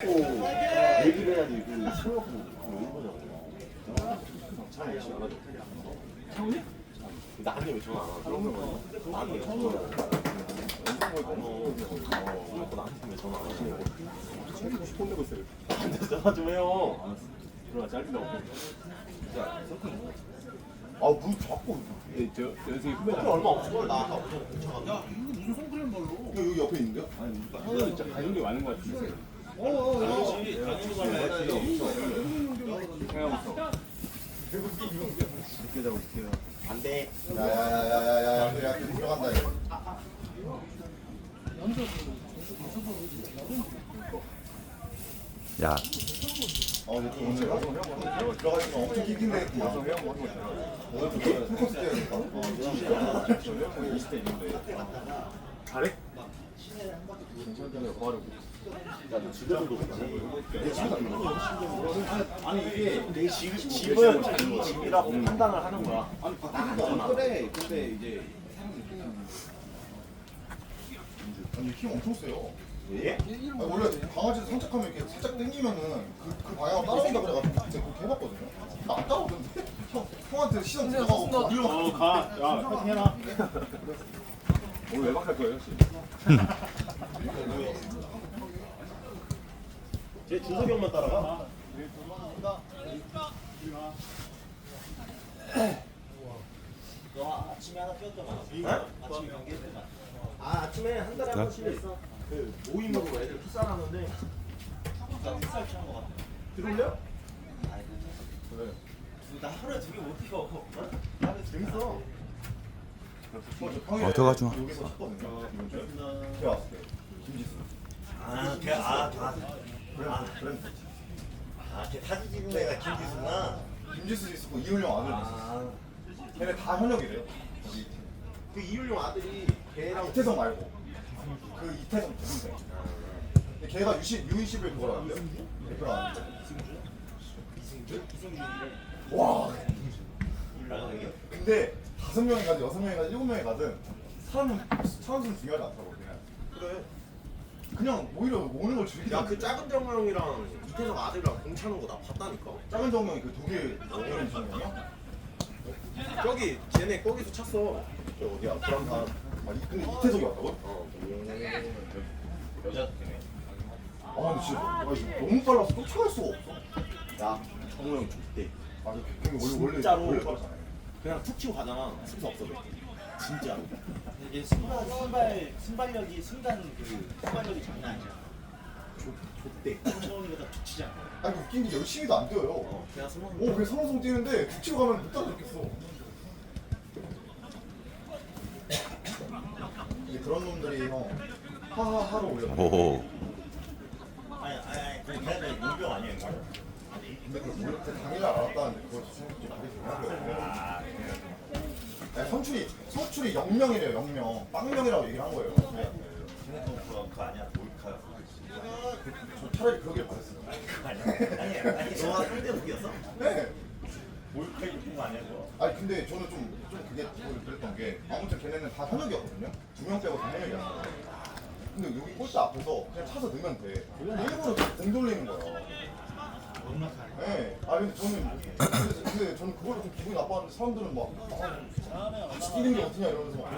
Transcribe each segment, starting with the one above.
또 얘기를 해야지 그 수업 뭐 일본어고 잘 열심히 안 하죠 창훈이? 나한테 왜 전화 안? 나한테 안 하죠? 어, 나한테 왜 전화 안 하시냐고 챙기고 있어요. 나한테 전화 좀 해요 들어와 잘린다고. 아뭐 자꾸 예, 저 연생이 후배다. 얼마 없을 걸 나 아까 야 무슨 송크림 발로? 여기 옆에 있는데요? 아니, 오늘 진짜 가족이 많은 것 같은데. 어. 안돼 야야야야야야 들어간다 이거 야, 어 근데 오늘 엄청 오늘 풀코스 뛰어야겠다 어, 20대 있는데. 잘해? 괜찮다며. 아니 이게 내 집, 집을 자기 집이라고 판단을 하는 거야 그래 근데 이제 아니 힘 엄청 세요 예? 아니, 원래 강아지 산책하면 이렇게 살짝 당기면은 그, 그 방향으로 따라온다 그래가지고 그렇게 해봤거든요 근데 안 따라오던데 형, 형한테 시선 들어가고 거기로 어, 가. 야, 파이팅 해라. 오늘 외박할 거예요, 혹시? 제 준석이 형만 따라가 너 아침에 하나 뛰었더만. 어? 아침에 경기 했더만. 아 아침에 한 달에 한 번씩 있어 그 모임으로 애들 풋살하는데 나 풋살 취한 거 같아. 들어올래요? 아니, 그 두- 나 하루에 두 개 못 뛰어. 어? 나는 재밌어 어, 들어가지 마. 왔을 때 김지수 아, 걔, 아, 다. 아, 아, 걔 사진 찍은 애가 김지수나. 김지수 있었고 이훈영 아들 있었어. 아, 걔네 다 현역이래요 거기. 그 이율용 아들이 걔랑 이태성 말고. 그 이태성 동생 근데 걔가 U20, U20을 그거라는데요? 대표라는데. 와. 근데 다섯 명이 가든 여섯 명이 가든 일곱 명이 가든 사람은 사람은 중요하지 않다고 그냥 그래 그냥 오히려 오는 걸 즐기는 야그 작은 정우 형이랑 이태성 아들이랑 공 차는 거 나 봤다니까. 작은 정명이 그 독일 독일 정명이야? 저기 쟤네 거기서 찼어. 저 어디야? 브람산 아 이- 근데 이태석이 왔다고? 어 여자 때문에. 아 근데 진짜 아, 이거 너무 빨라서 쫓아갈 수가 없어. 야 정우 형 좋대. 아. 원래 원래 진짜로. 원래 빠르잖아요 그냥 툭 치고 가잖아. 순서 없어 진짜 이게 순발, 순발, 순발력이 순간 그 순발력이 장난 아니야. 좋대 처음이보다 툭 치잖아. 아니 그 웃긴 게 열심히도 안 뛰어요 어 그냥 스모 오, 그래 서성성 뛰는데 툭 치고 가면 못 따라잡겠어. 이제 그런 놈들이 형 하하하로 올려. 오, 아니, 아니, 아니, 그 걔네들 용병 이거? 근데 그걸 몰라 당일날 알았다는데 그걸 좀 그게 중요한 거예요. 아 니, 선출이 선출이 영명이래요 영명. 빵명이라고 얘기를 한 거예요. 네. 걔네들 그거 그거 아니야, 몰카. 저 차라리 그러길 바랬어요. 그거 아니야? 아니, 아니, 너가 상대 무기였어? 네. 몰카 입은 거 아니야, 그거? 아니 근데 저는 좀, 좀 그게 좀 그랬던 게 아무튼 걔네는 다 현역이었거든요. 두 명 빼고 다 현역이었어요. 근데 여기 골대 앞에서 그냥 차서 넣으면 돼. 일부러 공 돌리는 거야. 네. 아 근데 저는 근데, 근데 저는 그걸로 좀 기분이 나빴는데 사람들은 막 아, 같이 뛰는 게 어떠냐 이러면서 막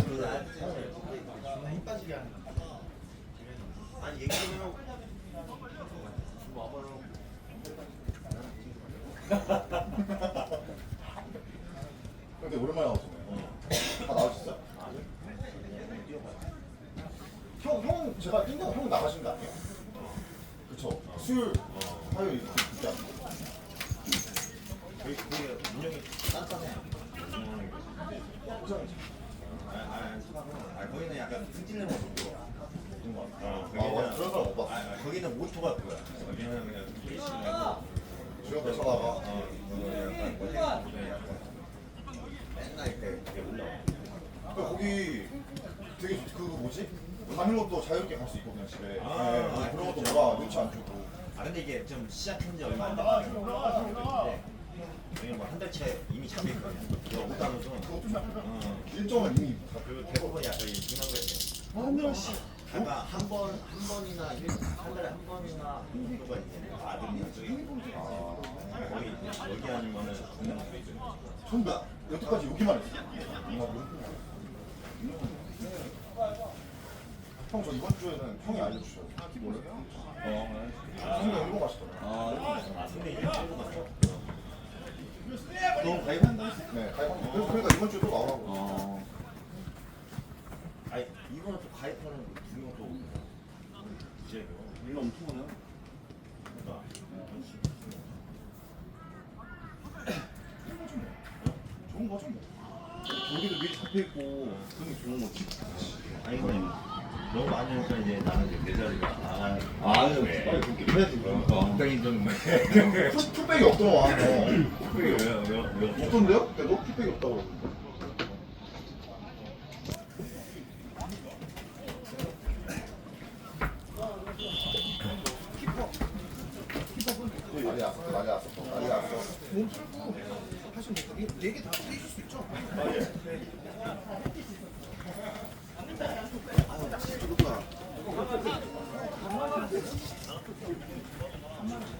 존나 힘 빠지게 하는 거. 아니 얘기 좀 해요 근데 오랜만에 나오시네요. 다 나오셨어요? 형, 형 제가 뛴다고 형 나가신 거 아니에요? 그쵸. 수요일, 화요일 있지 않나요? 저희 그게 운영이 단단해. 그쵸. 아, 거기는 약간 승질내는 정도. 그런 거 어, 같아요. 아, 거기는, 맞아. 그런 사람 못 아, 봤어. 아, 거기는 모토가 그거야. 여기는 그냥 열심히 하고. 주역 쳐다가 어, 약간 뭐 해- 약간 맨날 이렇게 이렇게 올라와. 그 거기 되게 좋- 그 뭐지? 가는 것도 자유롭게 갈 수 있고 그냥 집에 아, 네, 아, 그런 것도 진짜. 뭐라 눈치 안 주고 아 근데 이게 좀 시작한 지 얼마 안 됐는데 여기 뭐한 달째 이미 잡혀 있거든요. 이거 그것도 좀 어, 일정은 이미 다 그리고 대부분 약간 이 거지. 아니야 씨 그러니까 한 번, 한 번이나 일- 한 달에 한 번이나 한 정도가 있네. 아들이 저기 거의 여기 아니면은. 전부 여태까지 여기만 했어. 형, 저 이번 주에는 형이 알려주셔요. 몰라요? 어, 형이 일본 가시더라고요. 아, 근데 이게 친구 같아. 너 가입한다 했어? 네, 가입한 그래서 그러니까 이번 주에 또 나오라고. 어. 아니, 이거는 또 가입하는 두 명도 이제 일 엄청. 그러니까 좋은 거죠, 뭐. 여기도 미리 잡혀있고, 그게 좋은 거지. 아니 근데 너무 많이 하니까 이제 나는 이제 내 자리가 아, 아유, 왜? 빨리 그렇게 해야지. 풀- 풀백이 없더만. 어. 왜요 왜요 왜요 없던데요? 근데 너 풀백이 없다고 그러는데. 난리 났어, 난리 났어, 난리 났어. 하시면 뭐, 네개 다 빼실 수 있죠? 형네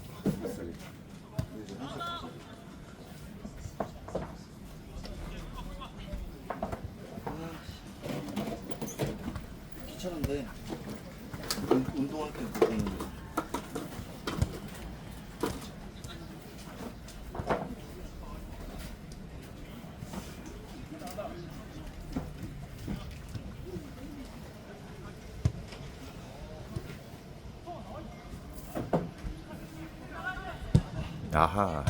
귀찮은데 운- 운동할 때 그거는 아하.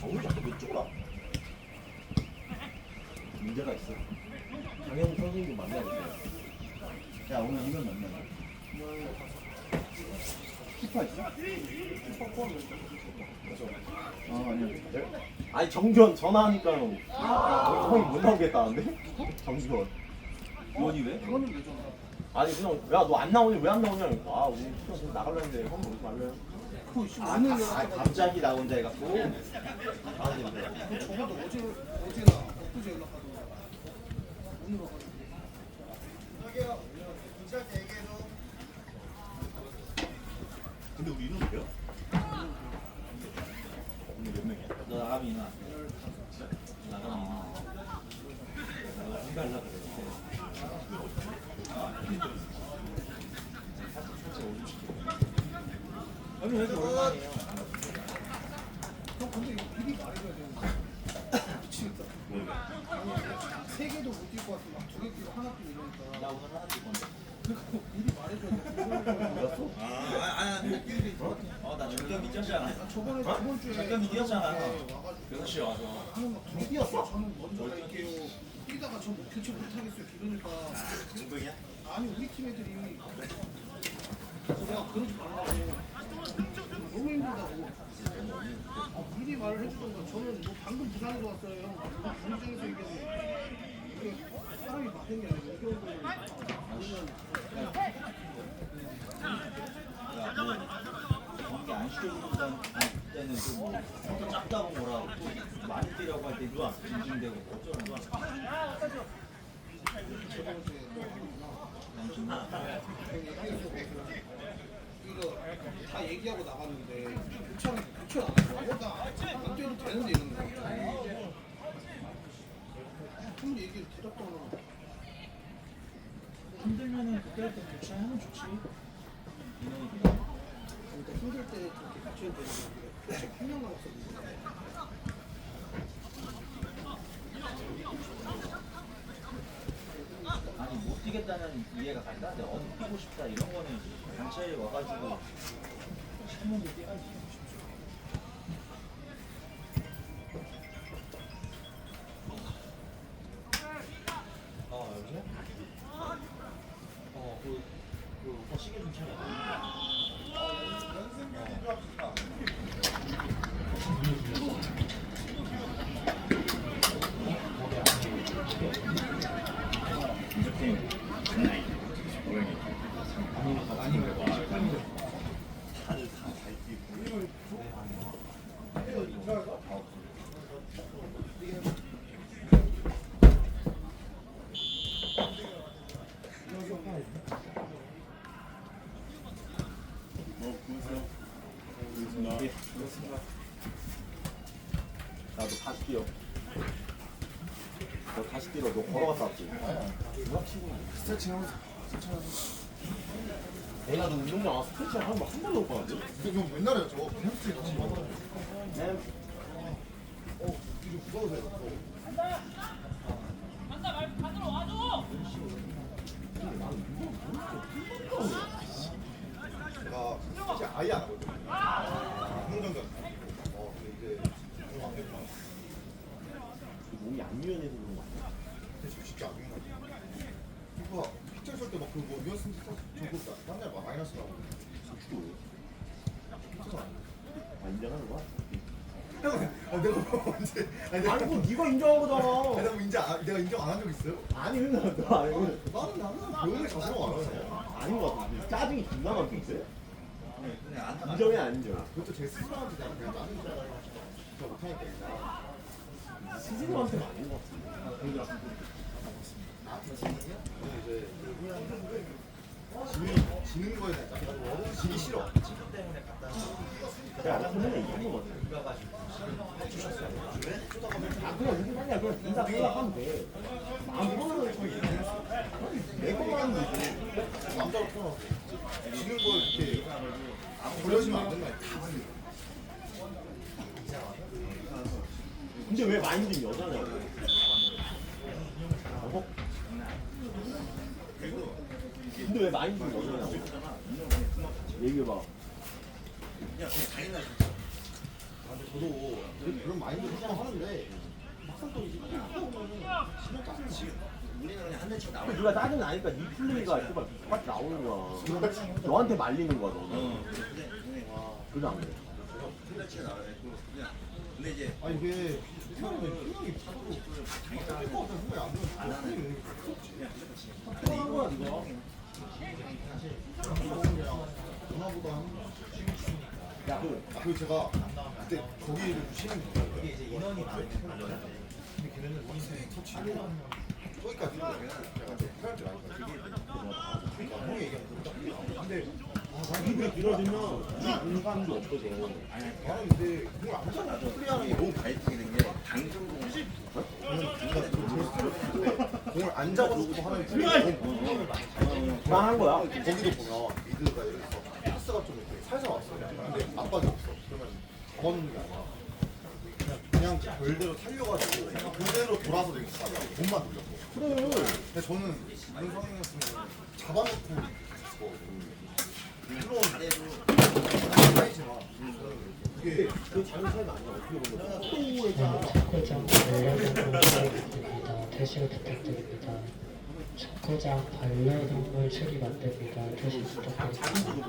저울 자꾸 몇 쪽으로 와? 문제가 있어 장영 선생님 만나야 돼 야 오늘 이건? 키파 있어? 아 아니야. 아니 정규현 전화하니까 형이 못 나오겠다는데? 정규현 원이 왜? 그거는 왜 전화? 아니 그냥 야 너 안 나오니 왜 안 나오냐? 아 우리 수정 지금 나가려는데 형 오지 말래요. 그거 씨, 오늘 아, 갑자기 나 혼자 해갖고. 아그 근데 저번도 어제 어제나 엊그제 연락하더라 오늘 와가지고 근데 뛰었잖아. 저번에 저번 주에 잠깐만 뛰었잖아. 와가지고 6시에 와서 하는 막두개 뛰었어. 저는 먼저 갈게요. 뛰다가 저 못- 교체 못 하겠어요 이러니까. 운동이야? 아니 우리 팀 애들이 그래서 내가 그러지 말라고 너무 힘들다고 아, 미리 말을 해주던가 저는 뭐 방금 부산에서 왔어요 형 분위기에서 얘기하는데 이게 사람이 많은 게 아니고 이런 거는 경기 안 시켜준다는 때는 또뭐 성격 작다고 뭐라고 또 많이 뛰라고 할 때 누가 징징대고 어쩌는 거야 이거 다 얘기하고 나갔는데 교체는 교체 안 하고 나안 뛰어도 되는데 이런 거. 형 얘기를 대답도 안 하고. 힘들면은 그때 교체하면 좋지 그러니까 힘들 때 그렇게 교체는 되는데 교체 한명 남았었는데. 뛰겠다는 이해가 간다. 근데 어디 뛰고 싶다 이런 거는 단체에 와가지고 신문도 뛰어야지. 아 여보세요? 어그 그 오빠 시계 좀 차려. 이렇게 장난 아니야. 어머니. 아니면 와. 다들 다잘 뛰고. 예, 그렇습니다. 나도 다시 뛰어. 너 다시 뛰어. 너 걸어갔다 왔지? 스트레칭 하면서. 내가 너 운동장 와서 스트레칭 하는 거한 번도 못 봤는데? 근데 형 옛날에 저거 햄스트링 같이 하더라고요. 네. 어, 이게 무서워서 해서. 제가 사실 아예 안 하거든요. 행정전. 어, 근데 이제 좀안 됐구나. 몸이 안 유연해서 그런 거 아니야? 근데 저 진짜 안 된다. 그거 피처 쓸때 막 그뭐 유연성 저거 땀날 막 마이너스 나고. 축구. 피처가 안 돼. 아, 인정하는 거야? 형, 아, 내가 뭐 언제? 아니, 아니, 뭐 네가 인정한 거잖아. 내가 뭐 인정 안, 내가 인정 안 한 적 있어요? 아니, 맨날 너 아니, 나는 나는 보여줄 자신은 많아요. 아닌 거 같은데. 짜증이 존나 많던데? 인정해, 안 인정? 그것도 제 스스로한테 내가 그냥 나는 줄 알아요. 저 못하니까. 스스로한테는 아닌 거 같은데. 아, 저는 이제 지는 지는 거에 대한 짜증. 지기 싫어. 내가 어떻게 얘기한 거같 아. 아, 그냥 무슨 말이야. 그냥 인사 생각하면 돼. 아무거나 참 얘기했어. 내 것만 하면 되지. 남자로 태어나서 지는 걸 이렇게 돌려주면 안 된다. 근데 왜 마인드는 여자냐고. 어? 근데 왜 마인드는 여자냐고. 얘기해봐. 아, 근데 저도 그런- 마인드로 생각하는데 막상 또 이제 하다 심한 짜증이 우리는 그냥 한 대씩 나와. 네가 짜증 나니까 네 플레이가 똑같이 나오는 거야. 너한테 말리는 거야, 너는. 어. 근데 근데 와. 그러지 않네. 한 대씩 나와야 돼. 그냥 근데 이제 아니 이게 태어나면 생각이 자꾸 뜰것 같은 생각이 안 들어서 안 하네. 그냥 근데 이거 이거 그냥 전화보다 한 야, 그, 아, 그리고 제가 그때 거기를 쉬는 거예요. 이게 이제 인원이 많으면 근데 걔네는 터치를 거기까지 제가 이제 할줄 아니까 그러니까 형이 얘기하는 거 딱. 근데 아, 나는 입이 길어지면 공간도 없어져. 나는 근데 공을 안 잡아 플레이하는 게 너무 된게 당근공 공을 안 잡아주고 하는 플레이가 너무 그만한 거야. 거기도 보면 미드가 예를 들어서 패스가 좀 이렇게 살살 왔어요. 근데 압박이 없어. 게 아니라 그냥 그냥 별대로 살려가지고 그냥 그대로 돌아서 되게 싸요. 몸만 돌렸고. 그래. 근데 저는 이런 상황이었으면 잡아놓고. 물론 사이지만 그게 그 작은 차이가 아니야. 어떻게 보면. 관련 부탁드립니다. 대시를 부탁드립니다. 축구장 반려동물 수리 만듭니다. 조심 부탁드립니다.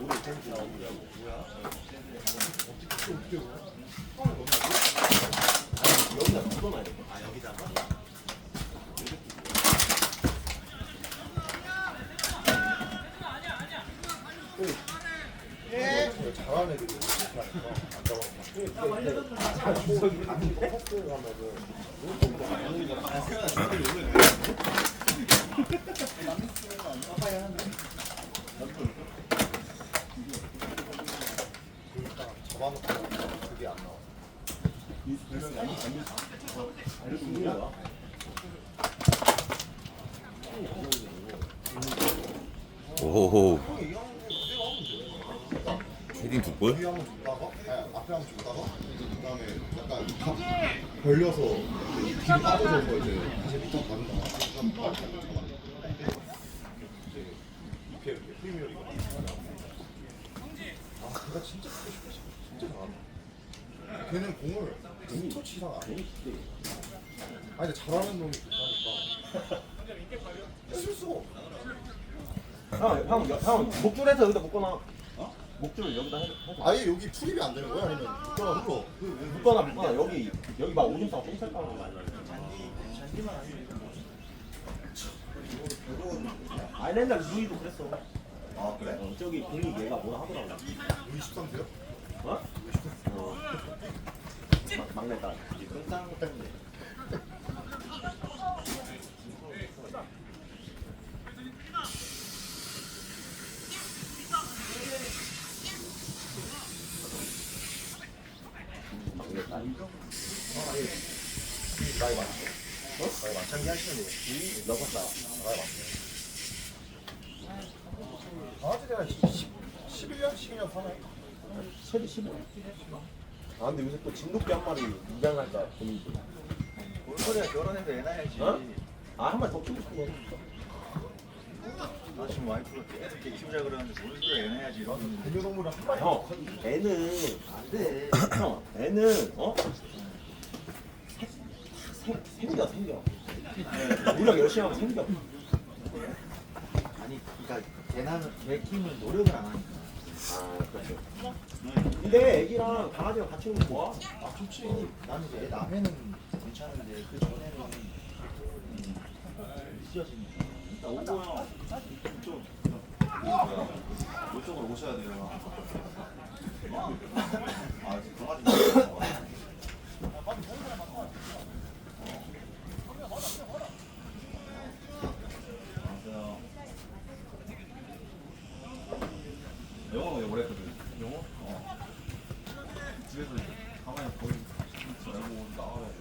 잘하는 애들이 있으니까 안 잡아. 잡아놓고 그게 안 나와. 오호호. 헤딩 두 골? 뒤에 한번 줬다가, 앞에 한번 줬다가, 그다음에 약간 각 벌려서 이제 뒤로 빠져서 이제 다시 리턴 받는 거. 그럼 빨리 잡아. 이제 이페 프리미어리가. 아, 그가 진짜 진짜 잘한다. 걔는 공을. 아니 잘하는 놈이 좋다니까. 쓸 수가 없어. 형, 형, 형, 목줄에서 여기다 묶어놔. 목줄을 여기다 해. 해. 아예 여기 풀입이 안 되는 거야? 아니면 묶거나 흘러? 묶어놔, 묶어놔. 여기, 여기 막 오줌 싸고 똥살 까는 거 아니야. 잔디 잔디만 아니면 아니, 옛날 루이도 그랬어. 아 그래? 어, 저기 공이 얘가 뭐라 하더라고. 우리 13세요? 어? 어. 막- 막내 딸. 끝나는 것때문에 막내 딸. 나이 많죠. 어? 나이 많창기 하시는 거. 여섯 살. 나이 많죠. 한 10, 11년, 12년 사나요? 최대 15. 아, 근데 요새 또 진돗개 한 마리 입양할까 고민 중. 뭘 소리야 결혼해도 애 낳아야지 어? 아, 한 마리 더 키우고 싶은 거. 나 지금 와이프가 애들 키우자 그러는데 뭘 소리야 애 낳아야지 반려동물을 한 마리 형, 애는 안 돼 형, 애는 어? 생겨 생겨. 노력 열심히 하면 생겨. 아니 그러니까 개 낳는 개 키우는 노력을 안 하니까 아, 그렇죠. 근데 애기랑 강아지랑 같이 오면 좋아. 아 좋지 나는 이제 애 낳으면은 괜찮은데 그 전에는 음, 늦어지니까 일단 오고 형 이쪽 이쪽으로 오셔야 돼요 아 강아지 많아요. 안녕하세요. 영어 왜 오래 했거든? 영어? 어. 집에서 가만히 거의 알고 나와야 돼.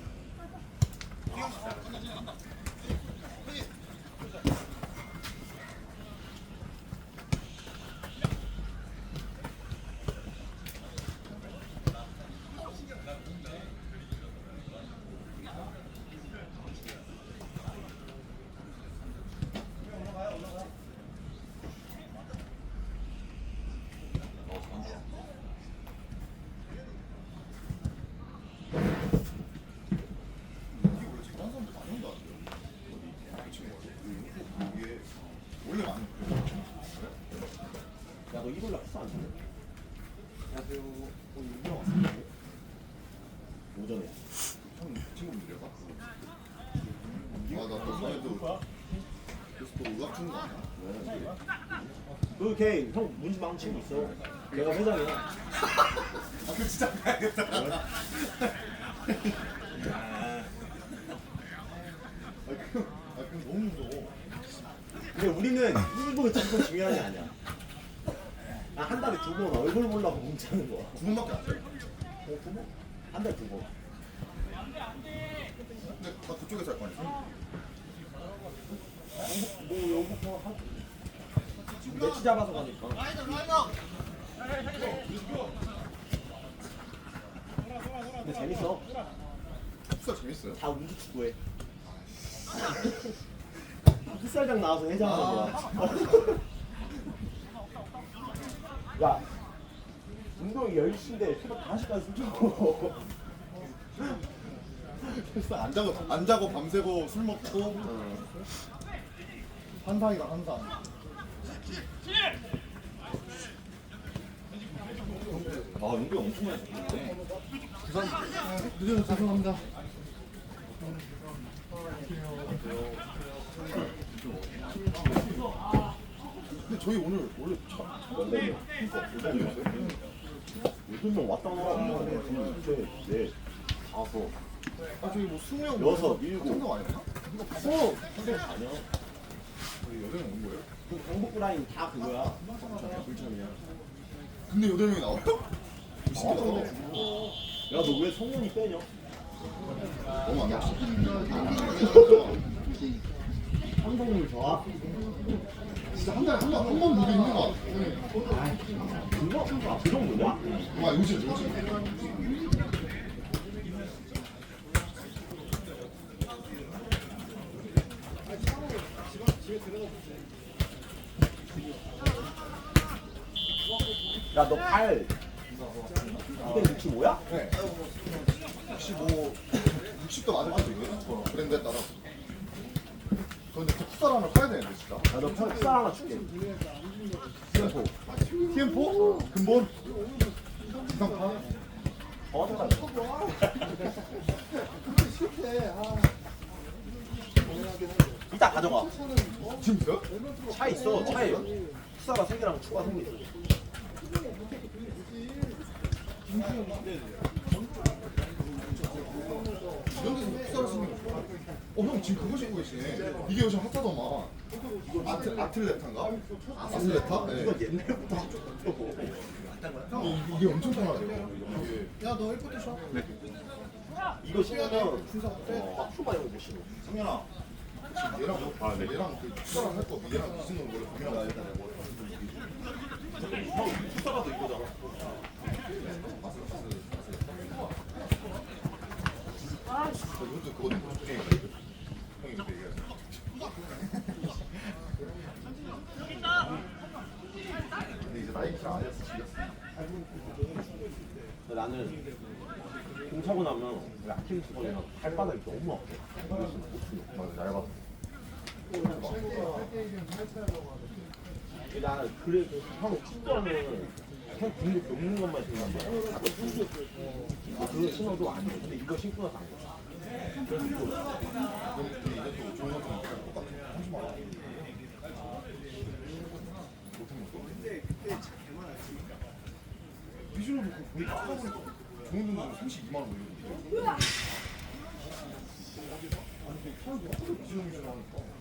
이걸 잘하는 사람들 많이 온다 같아요. 이 친구가. 이게 원래 많이 그래요. 야, 너 일요일 날 학사 안 치네? 안녕하세요. 오늘 유명 왔습니다. 오전에. 형 친구분들이요? 아나또 전에도 아니야? 그걔 형 문방 친구 있어. 걔가 회장이야. 아, 그 진짜 가야겠다. 아, 그, 아, 그 너무 무서워. 근데 우리는 일부 참고 중요한 게 아니야. 나 한 달에 두 번 얼굴 보려고 뭉치는 거야. 두 번밖에 안 돼. 어, 두 번? 한 달에 두 번. 근데 다 그쪽에서 할거 아니야? 뭐 여기서 한 매치 잡아서 가니까. 근데 재밌어. 풋살 재밌어요. 다 운주 축구해. 풋살장 나와서 회장하는 거야. 야, 운동이 10시인데 새벽 5시까지 술 먹고. 안 자고 안 자고 밤새고 술 먹고 한상이다 한상. 아 용병 엄청 많이 줬네. 부산 늦어서 죄송합니다. 근데 저희 오늘 원래 차 여덟 명 왔다 나와. 둘, 셋, 넷, 다섯, 아 저희 뭐 스무 명 여섯, 일곱. 참석 아니었나? 아니야. 여덟 명온 거예요? 그 경북 라인 다 그거야. 불천이야. 근데 여덟 명이 나와요? 신기하다. 야 너 왜 성훈이 빼냐? 너무 안 나왔어. 삼성물 좋아. 진짜 한 달에 한 번 한번 보기 힘든 거 같아. 그거 아, 그 정도냐? 와 요즘 요즘. 야 너 팔 265야? 네. 65, 60도 맞을 수도 있거든. 브랜드에 따라. 근데 그 풋살 하나 사야 되는데 진짜. 야너 쌀 하나 줄게. TM4. TM4? 근본? 지상파? 어 잠깐. 이따 가져가. 지금 있어요? 차 있어 차에 푸사가 세 개랑 추가 세 개. 있어. 데서 풋살을 쓰는 거. 어, 형 지금 그거 신고 계시네. 이게 요즘 핫하더만. 아틀, 아틀레타인가? 아틀레타? 네. 이거 옛날부터 이- 이게 엄청 편하대요. 이게. 야너 일부터 쉬어. 이거 신으면 어, 추가 이런 거못 신어. 상현아. 얘랑 아, 네. 얘랑 그할 거, 얘랑 무슨 일단 형 푸사가도 이거잖아. 이것도 해서 질렸어. 근데 나는 공 차고 나면 아침 수건이랑 발바닥이 너무 아파. 맞아, 얇아. 나는 그래 형 친구하면 형 등록 없는 것만 신단 말이야. 그거 신어도 안 돼. 근데 이거 신고 나서 안 돼. 그래서 근데 또 좋은 것도 똑같아. 30만 원. 못한 거. 비주얼 놓고 거의 깎아보니까 좋은 정도로 32만 원 올리거든요. 아니, 그 사람들 어떻게 비주얼 비주얼 하니까.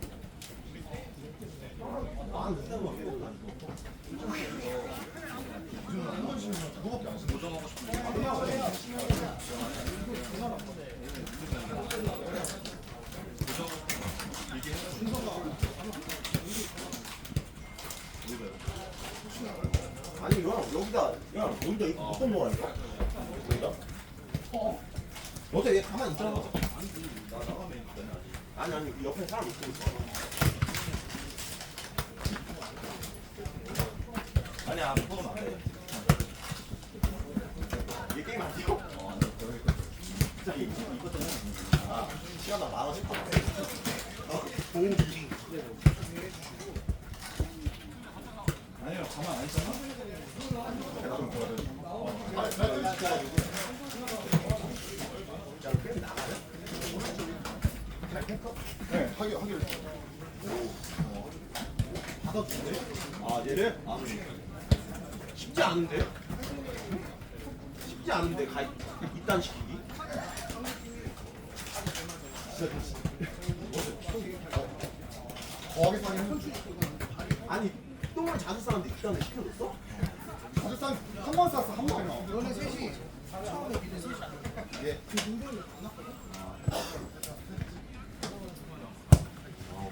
아니 형 여기다 야 여기다 이거 거 하니까? 여기다? 어. 어제 얘 가만히 있잖아. 아니 아니 그 옆에 사람 있어. 아니야 그거는 안 돼. 얘 게임 안 뛰고? 진짜 이- 이것 때문에 아 시간당 만 원씩 받아. 아니요 가만 안 있잖아. 네, 하기, 하기로 했어요. 받아주는데? 아 얘를? 아 쉽지 않은데? 쉽지 않은데 가 이딴 시키기? 거하게 싸긴 아니 똥을 자주 싸는데 이딴 데 시켜줬어? 자주 싼, 한번 쌌어, 한 번에. 너네 셋이 처음에 미드 셋이 예. 그 눈병이 만났거든. 아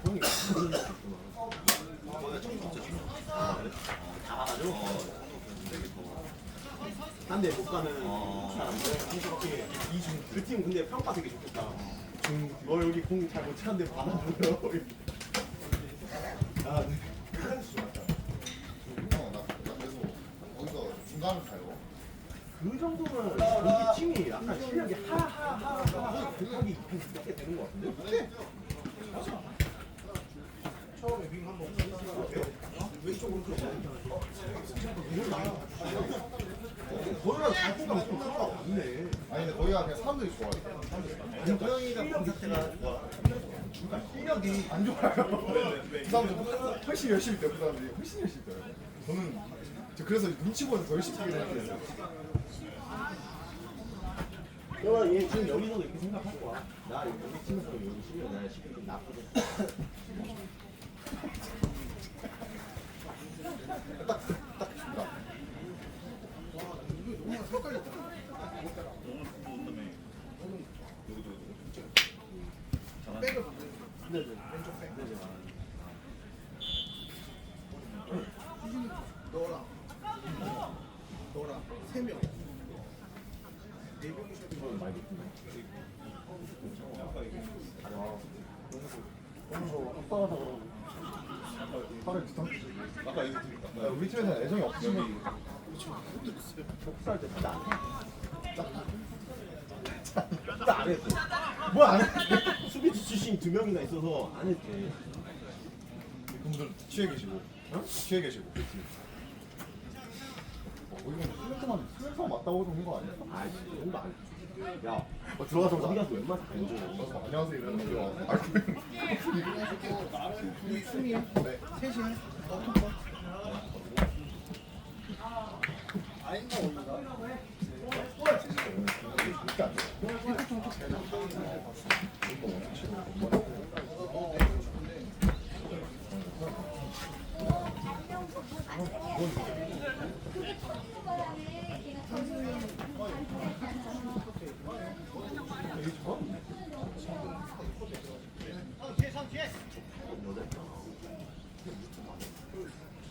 형이 다 봐가지고 딴 데 못 가는 사람들 그팀 근데 평가 되게 좋겠다 너 여기 공 잘 못 차는데 받아줘요 아, 네. 형, 나, 나 그래서 거기서 중간을 가요. 그 정도면 우리 팀이 약간 실력이 하하하하 하기 이렇게 되는 것 같은데? 처음에 윙 한번 왼쪽으로 거기가 잘 뽑으면 효과가 없네. 아니 근데 거기가 그냥 사람들이 좋아해. 근데 호영이가 공 상태가 좋아. 실력이 안 좋아요. 그 사람들 훨씬 열심히 뛰어. 그 사람들이 훨씬 열심히 뛰어요. 저는 저 그래서 눈치 보여서 더 열심히 뛰게 생각했어요. 내가 얘 지금 여기서도 이렇게 생각할 거야. 나 여기 팀에서 여기 실력 내가 시키좀 나쁘거든. 딱딱 좋다. 이게 너무 헷갈렸다. 백을 보세요. 왼쪽 백. 너랑 너랑 세 명. 네 명이셔도 이건 많이 느끼네. 아빠가 다 그러고. 팔을 뒤통. 아까 얘기 드릴까? 우리 팀에서 애정이 없으면 복수할 때 해. 진짜 안 했어. 뭐야 안 해? 수비수 출신 두 명이나 있어서 안 했지. 분들 취해 계시고, 어? 취해 계시고. 어, 이건 수면서만 수면서 맞다고 정인 거 아니야? 아, 거안 해. 야, 어, 들어가자마자 어디 가서 웬만해서 안 줘. 어, 안녕하세요 거. 아, 우리 순이 네. 셋이 어떤 거? 아닌가 오는가?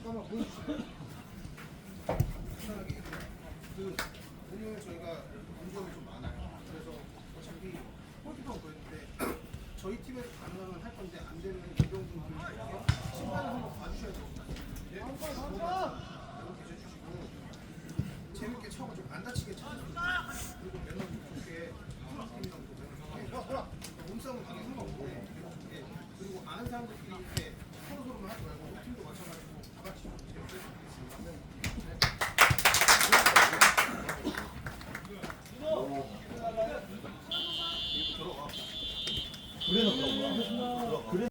잠깐만 보여주세요.